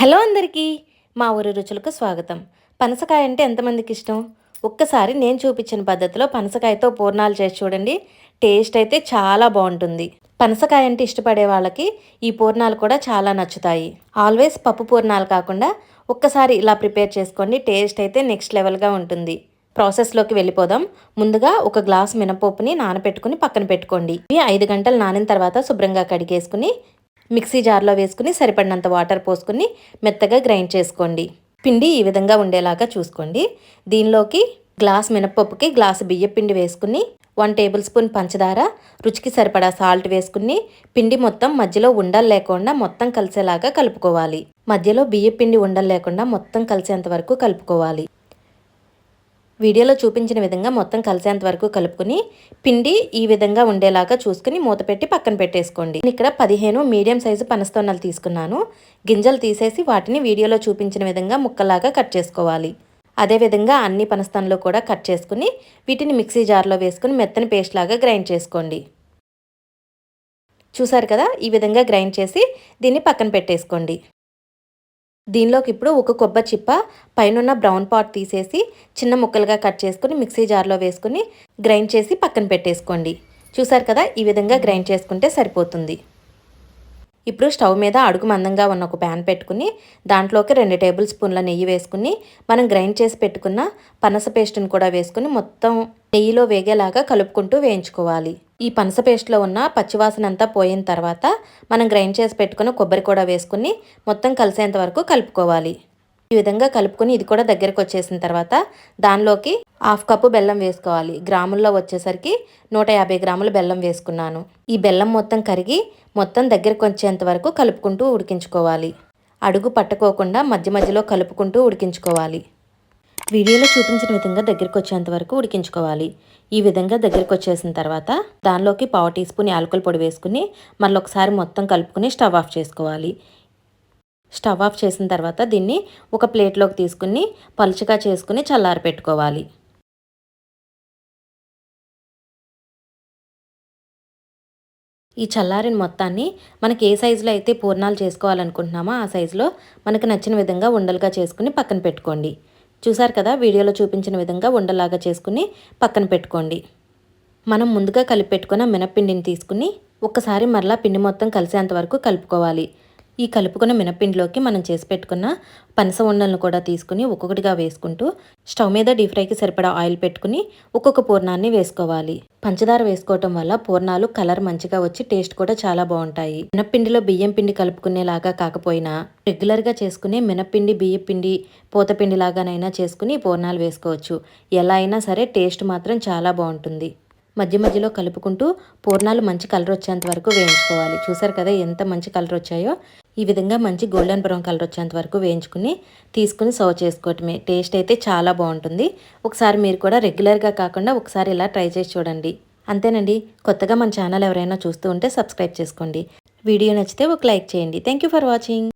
Hello అందరికీ మా ఊరి రుచులకు స్వాగతం. పనసకాయ అంటే ఎంతమందికి ఇష్టం? ఒక్కసారి నేను చూపించిన పద్ధతిలో పనసకాయతో పూర్ణాలు చేసి చూడండి. టేస్ట్ అయితే చాలా బాగుంటుంది. పనసకాయ అంటే ఇష్టపడే వాళ్ళకి ఈ పూర్ణాలు కూడా చాలా నచ్చుతాయి. ఆల్వేస్ పప్పు పూర్ణాలు కాకుండా ఒక్కసారి ఇలా ప్రిపేర్ చేసుకోండి. టేస్ట్ అయితే నెక్స్ట్ లెవెల్గా ఉంటుంది. ప్రాసెస్లోకి వెళ్ళిపోదాం. ముందుగా ఒక గ్లాస్ మినపప్పుని నానపెట్టుకుని పక్కన పెట్టుకోండి. ఇవి ఐదు గంటలు నానిన తర్వాత శుభ్రంగా కడిగేసుకుని మిక్సీ జార్లో వేసుకుని సరిపడినంత వాటర్ పోసుకుని మెత్తగా గ్రైండ్ చేసుకోండి. పిండి ఈ విధంగా ఉండేలాగా చూసుకోండి. దీనిలోకి గ్లాస్ మినపప్పుకి గ్లాసు బియ్య పిండి వేసుకుని వన్ టేబుల్ స్పూన్ పంచదార రుచికి సరిపడా సాల్ట్ వేసుకుని పిండి మొత్తం మధ్యలో ఉండలు లేకుండా మొత్తం కలిసేలాగా కలుపుకోవాలి. మధ్యలో బియ్య పిండి ఉండలు లేకుండా మొత్తం కలిసేంత వరకు కలుపుకోవాలి. వీడియోలో చూపించిన విధంగా మొత్తం కలిసేంత వరకు కలుపుకుని పిండి ఈ విధంగా ఉండేలాగా చూసుకుని మూత పెట్టి పక్కన పెట్టేసుకోండి. ఇక్కడ పదిహేను మీడియం సైజు పనస్తోన్నలు తీసుకున్నాను. గింజలు తీసేసి వాటిని వీడియోలో చూపించిన విధంగా ముక్కలాగా కట్ చేసుకోవాలి. అదేవిధంగా అన్ని పనస్తన్లు కూడా కట్ చేసుకుని వీటిని మిక్సీ జార్లో వేసుకుని మెత్తని పేస్ట్ లాగా గ్రైండ్ చేసుకోండి. చూసారు కదా? ఈ విధంగా గ్రైండ్ చేసి దీన్ని పక్కన పెట్టేసుకోండి. దీనిలోకి ఇప్పుడు ఒక కొబ్బరి చిప్ప పైన బ్రౌన్ పాట్ తీసేసి చిన్న ముక్కలుగా కట్ చేసుకుని మిక్సీ జార్లో వేసుకుని గ్రైండ్ చేసి పక్కన పెట్టేసుకోండి. చూసారు కదా? ఈ విధంగా గ్రైండ్ చేసుకుంటే సరిపోతుంది. ఇప్పుడు స్టవ్ మీద అడుగు మందంగా ఉన్న ఒక ప్యాన్ పెట్టుకుని దాంట్లోకి రెండు టేబుల్ స్పూన్ల నెయ్యి వేసుకుని మనం గ్రైండ్ చేసి పెట్టుకున్న పనస పేస్ట్ని కూడా వేసుకుని మొత్తం నెయ్యిలో వేగేలాగా కలుపుకుంటూ వేయించుకోవాలి. ఈ పనస పేస్ట్లో ఉన్న పచ్చివాసన అంతా పోయిన తర్వాత మనం గ్రైండ్ చేసి పెట్టుకున్న కొబ్బరి కూడా వేసుకుని మొత్తం కలిసేంత వరకు కలుపుకోవాలి. ఈ విధంగా కలుపుకొని ఇది కూడా దగ్గరకు వచ్చేసిన తర్వాత దానిలోకి హాఫ్ కప్పు బెల్లం వేసుకోవాలి. గ్రాముల్లో వచ్చేసరికి నూట యాభై గ్రాముల బెల్లం వేసుకున్నాను. ఈ బెల్లం మొత్తం కరిగి మొత్తం దగ్గరకు వచ్చేంత వరకు కలుపుకుంటూ ఉడికించుకోవాలి. అడుగు పట్టుకోకుండా మధ్య మధ్యలో కలుపుకుంటూ ఉడికించుకోవాలి. వీడియోలో చూపించిన విధంగా దగ్గరికి వచ్చేంత వరకు ఉడికించుకోవాలి. ఈ విధంగా దగ్గరికి వచ్చేసిన తర్వాత దానిలోకి పావు టీ స్పూన్ యాలకుల పొడి వేసుకుని మళ్ళీ ఒకసారి మొత్తం కలుపుకుని స్టవ్ ఆఫ్ చేసుకోవాలి. స్టవ్ ఆఫ్ చేసిన తర్వాత దీన్ని ఒక ప్లేట్లోకి తీసుకుని పలుచగా చేసుకుని చల్లారి పెట్టుకోవాలి. ఈ చల్లారిన మొత్తాన్ని మనకి ఏ సైజులో అయితే పూర్ణాలు చేసుకోవాలనుకుంటున్నామో ఆ సైజులో మనకు నచ్చిన విధంగా ఉండలుగా చేసుకుని పక్కన పెట్టుకోండి. చూసారు కదా వీడియోలో చూపించిన విధంగా ఉండలాగా చేసుకుని పక్కన పెట్టుకోండి. మనం ముందుగా కలిపి పెట్టుకున్న మినప్పిండిని తీసుకుని ఒక్కసారి మరలా పిండి మొత్తం కలిసేంత వరకు కలుపుకోవాలి. ఈ కలుపుకున్న మినపిండిలోకి మనం చేసి పెట్టుకున్న పనస ఉండలను కూడా తీసుకుని ఒక్కొక్కటిగా వేసుకుంటూ స్టవ్ మీద డీప్ ఫ్రైకి సరిపడా ఆయిల్ పెట్టుకుని ఒక్కొక్క పూర్ణాన్ని వేసుకోవాలి. పంచదార వేసుకోవటం వల్ల పూర్ణాలు కలర్ మంచిగా వచ్చి టేస్ట్ కూడా చాలా బాగుంటాయి. మినపిండిలో బియ్యం పిండి కలుపుకునేలాగా కాకపోయినా రెగ్యులర్గా చేసుకునే మినపిండి బియ్యం పిండి పూతపిండి లాగానైనా చేసుకుని పూర్ణాలు వేసుకోవచ్చు. ఎలా అయినా సరే టేస్ట్ మాత్రం చాలా బాగుంటుంది. మధ్య మధ్యలో కలుపుకుంటూ పూర్ణాలు మంచి కలర్ వచ్చేంత వరకు వేయించుకోవాలి. చూసారు కదా ఎంత మంచి కలర్ వచ్చాయో? ఈ విధంగా మంచి గోల్డెన్ బ్రౌన్ కలర్ వచ్చేంత వరకు వేయించుకుని తీసుకుని సర్వ్ చేసుకోవటమే. టేస్ట్ అయితే చాలా బాగుంటుంది. ఒకసారి మీరు కూడా రెగ్యులర్గా కాకుండా ఒకసారి ఇలా ట్రై చేసి చూడండి. అంతేనండి. కొత్తగా మన ఛానల్ ఎవరైనా చూస్తూ ఉంటే సబ్స్క్రైబ్ చేసుకోండి. వీడియో నచ్చితే ఒక లైక్ చేయండి. Thank for watching